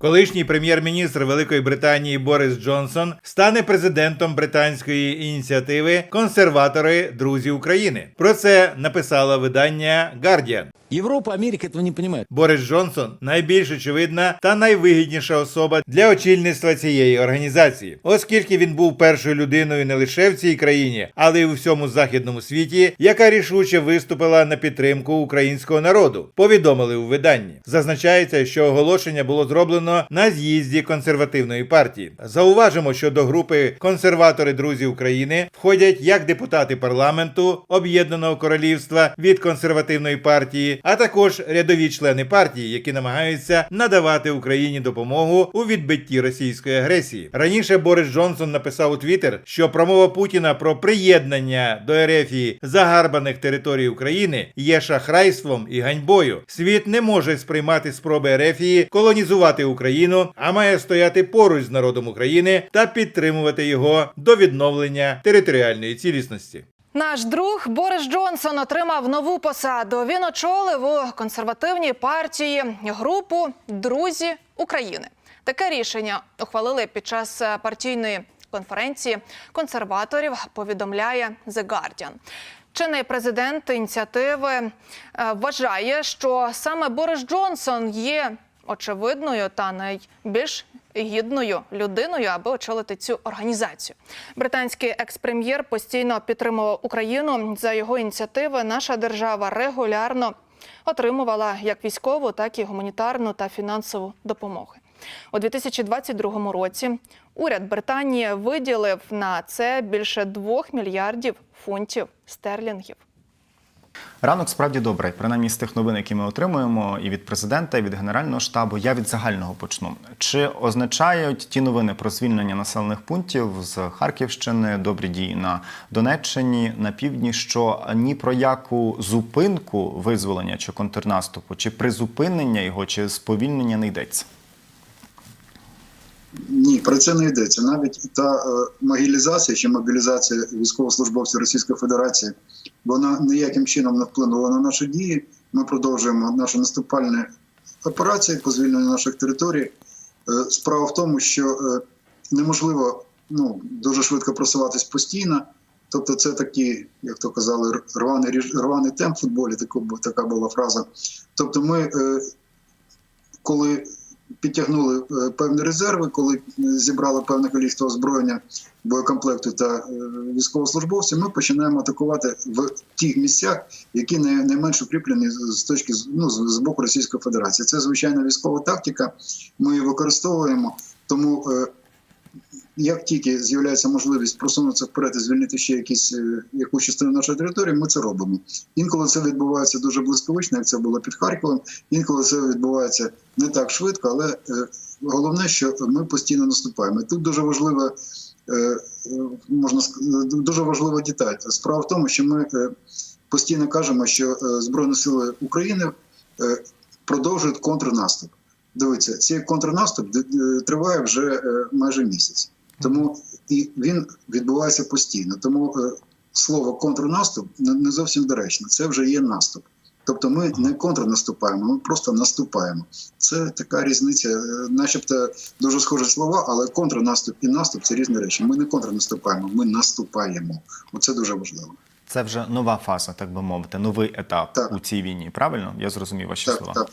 Колишній прем'єр-міністр Великої Британії Борис Джонсон стане президентом британської ініціативи Консерватори Друзі України. Про це написало видання Guardian. Европа, Америка этого не понимает. Борис Джонсон найбільш очевидна та найвигідніша особа для очільництва цієї організації, оскільки він був першою людиною не лише в цій країні, але й у всьому західному світі, яка рішуче виступила на підтримку українського народу. Повідомили у виданні. Зазначається, що оголошення було зроблено на з'їзді консервативної партії. Зауважимо, що до групи консерватори друзі України входять як депутати парламенту Об'єднаного Королівства від консервативної партії, а також рядові члени партії, які намагаються надавати Україні допомогу у відбитті російської агресії. Раніше Борис Джонсон написав у Твіттер, що промова Путіна про приєднання до Ерефії загарбаних територій України є шахрайством і ганьбою. Світ не може сприймати спроби Ерефії колонізувати Україну, а має стояти поруч з народом України та підтримувати його до відновлення територіальної цілісності. Наш друг Борис Джонсон отримав нову посаду. Він очолив у консервативній партії групу Друзі України. Таке рішення ухвалили під час е, партійної конференції консерваторів. Повідомляє The Guardian. Чинний президент ініціативи е, вважає, що саме Борис Джонсон є очевидною та найбільш гідною людиною, аби очолити цю організацію. Британський екс-прем'єр постійно підтримував Україну за його ініціативи. Наша держава регулярно отримувала як військову, так і гуманітарну та фінансову допомогу. У 2022 році уряд Британії виділив на це більше 2 мільярдів фунтів стерлінгів. Ранок справді добрий, принаймні з тих новин, які ми отримуємо, і від президента, і від генерального штабу. Я від загального почну. Чи означають ті новини про звільнення населених пунктів з Харківщини, добрі дії на Донеччині, на півдні, що ні про яку зупинку визволення чи контрнаступу, чи призупинення його, чи сповільнення не йдеться? Ні, про це не йдеться. Навіть та е, могілізація чи мобілізація військовослужбовців Російської Федерації вона ніяким чином не вплинула на наші дії. Ми продовжуємо наші наступальні операції по звільненню наших територій. Е, справа в тому, що е, неможливо ну, дуже швидко просуватись постійно. Тобто, це такі, як то казали, рваний, рваний темп в футболі, така була фраза. Тобто, ми, е, коли підтягнули е, певні резерви, коли е, зібрали певне кількість озброєння, боєкомплекту та е, військовослужбовців, ми починаємо атакувати в тих місцях, які найменш укріплені з точки ну, з боку Російської Федерації. Це звичайна військова тактика. Ми її використовуємо. Тому як тільки з'являється можливість просунутися вперед і звільнити ще якісь е, якусь частину нашої території, ми це робимо. Інколи це відбувається дуже блискавично, як це було під Харковом. Інколи це відбувається не так швидко, але е, головне, що ми постійно наступаємо. І Тут дуже важливо, е, можна дуже важлива деталь. Справа в тому, що ми постійно кажемо, що Збройні сили України продовжують контрнаступ. Дивіться, цей контрнаступ триває вже е, майже місяць. Тому і він відбувається постійно. Тому е, слово контрнаступ не не зовсім доречно. Це вже є наступ. Тобто ми не контрнаступаємо, ми просто наступаємо. Це така різниця, е, начебто дуже схожі слова, але контрнаступ і наступ це різні речі. Ми не контрнаступаємо, ми наступаємо. Оце дуже важливо. Це вже нова фаза, так би мовити, новий етап Так. у цій війні. Правильно? Я зрозумів ваші Так, слова. так.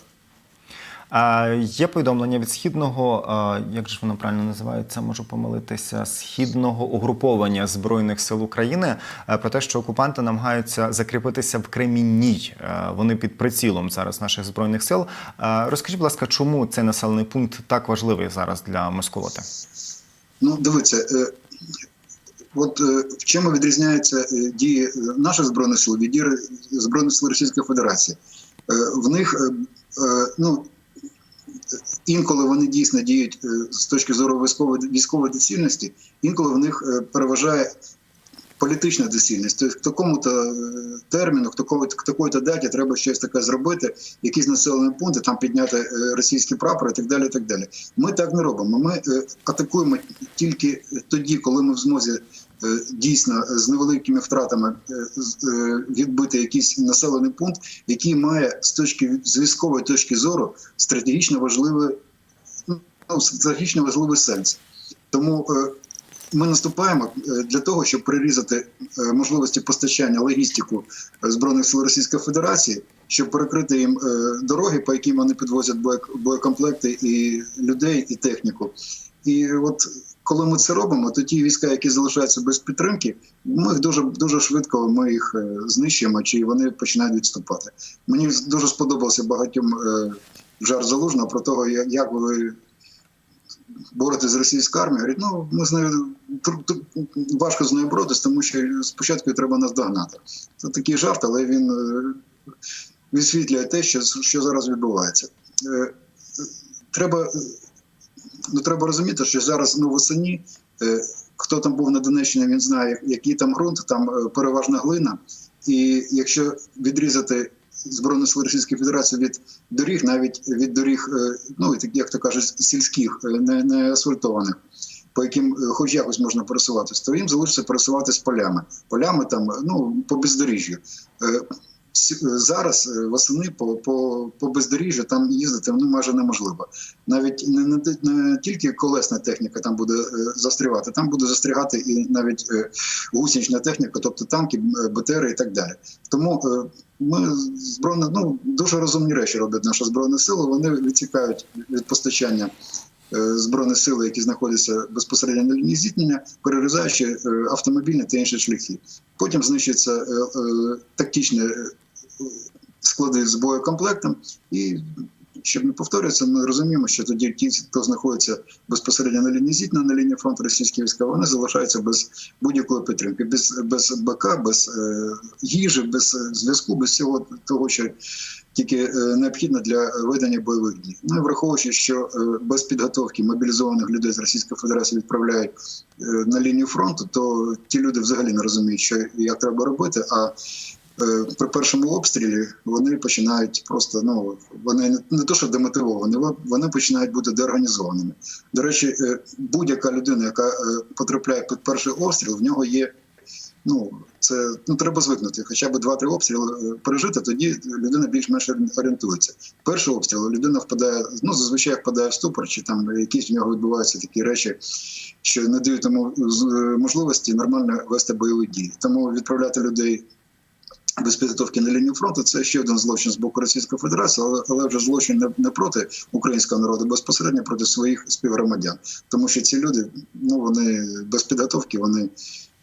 Є повідомлення від східного, як же воно правильно називається, можу помилитися, східного угруповання збройних сил України про те, що окупанти намагаються закріпитися в Кремінній. Вони під прицілом зараз наших збройних сил. Розкажіть, будь ласка, чому цей населений пункт так важливий зараз для Москолоти? Ну, дивіться, е, от е, в чому відрізняються е, дії наших збройних сил від дій Р- збройних сил Російської Федерації? В них ну. Інколи вони дійсно діють е, з точки зору військової військової доцільності, інколи в них е, переважає політична доцільність. Тобто, к такому-то е, терміну, к такої-то даті треба щось таке зробити, якісь населені пункти, там підняти російські прапори і так далі. і так далі. Ми так не робимо. Ми атакуємо тільки тоді, коли ми в змозі дійсно з невеликими втратами е, е, відбити якийсь населений пункт, який має з точки з військової точки зору стратегічно важливе ну, стратегічно важливий сенс. Тому е, ми наступаємо е, для того, щоб прирізати е, можливості постачання логістику е, збройних сил Російської Федерації, щоб перекрити їм е, дороги, по яким вони підвозять боєк- боєкомплекти і людей, і техніку. І от коли ми це робимо, то ті війська, які залишаються без підтримки, ми їх дуже дуже швидко ми їх е, знищуємо, чи вони починають відступати. Мені дуже сподобався багатьом е, жарт залужного про того, як, ви боретесь з російською армією. Говорить, ну ми з нею важко з нею боротися, тому що спочатку треба нас догнати. Це такий жарт, але він е, висвітлює те, що, що зараз відбувається. Треба, ну, треба розуміти, що зараз ну, восені. е, Хто там був на Донеччині, він знає, який там ґрунт, там е, переважна глина. І якщо відрізати Збройні сили Російської Федерації від доріг, навіть від доріг, е, ну як то кажуть, сільських, е, не, не асфальтованих, по яким е, хоч якось можна пересуватися, то їм залишиться пересуватись полями. Полями там, ну по бездоріжжю. Е, Зараз е, восени по, по, по бездоріжжю там їздити ну, майже неможливо. Навіть не, не, не тільки колесна техніка там буде е, застрягати, там буде застрягати і навіть е, техніка, тобто танки, БТРи і так далі. Тому ми збройні, ну дуже розумні речі роблять наші збройні сили. Вони відсікають від постачання е, збройних сил, які знаходяться безпосередньо на лінії зіткнення, перерізаючи автомобільні та інші шляхи. Потім знищуються е, е, тактичні е, склади з боєкомплектом і. Щоб не повторюватися, ми розуміємо, що тоді ті, хто знаходиться безпосередньо на лінії зіткнення, на лінії фронту російські війська, вони залишаються без будь-якої підтримки, без, без БК, без е, їжі, без е, зв'язку, без всього того, що тільки е, необхідно для ведення бойових дій. Ну враховуючи, що е, без підготовки мобілізованих людей з Російської Федерації відправляють на лінію фронту, то ті люди взагалі не розуміють, що як треба робити. А при першому обстрілі вони починають просто ну вони не, то, що демотивовані, вони- починають бути деорганізованими. До речі, е, будь-яка людина, яка е, потрапляє під перший обстріл, в нього є. Ну, це ну треба звикнути. Хоча б два-три обстріли е, пережити, тоді людина більш-менш орієнтується. Перший обстріл людина впадає, ну зазвичай впадає в ступор, чи там якісь в нього відбуваються такі речі, що не дають йому е, можливості нормально вести бойові дії. Тому відправляти людей без підготовки на лінію фронту це ще один злочин з боку Російської Федерації, але, але вже злочин не, не проти українського народу, безпосередньо проти своїх співгромадян. Тому що ці люди, ну вони без підготовки, вони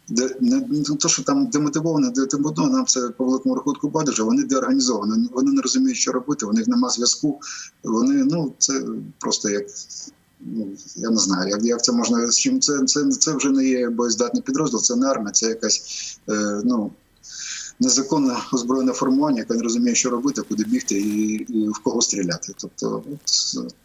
де не не то, що там демотивовані, демотивовані, нам це по великому рахунку байдуже, вони деорганізовані, вони не розуміють, що робити, у них нема зв'язку. Вони ну це просто як. Ну, я не знаю, як, як це можна з чим це, це, це вже не є боєздатний підрозділ, це не армія, це якась е, ну, незаконне озброєне формування, яке не розуміє, що робити, куди бігти і, і в кого стріляти. Тобто,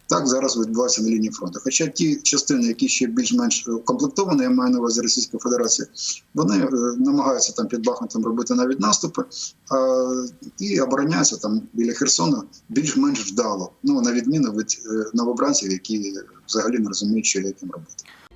так зараз відбувається на лінії фронту. Хоча ті частини, які ще більш-менш комплектовані, я маю на увазі Російської Федерації, вони е, намагаються там під Бахмутом робити навіть наступи а, і обороняються там біля Херсона більш-менш вдало. Ну на відміну від е, новобранців, які взагалі не розуміють, що як їм робити.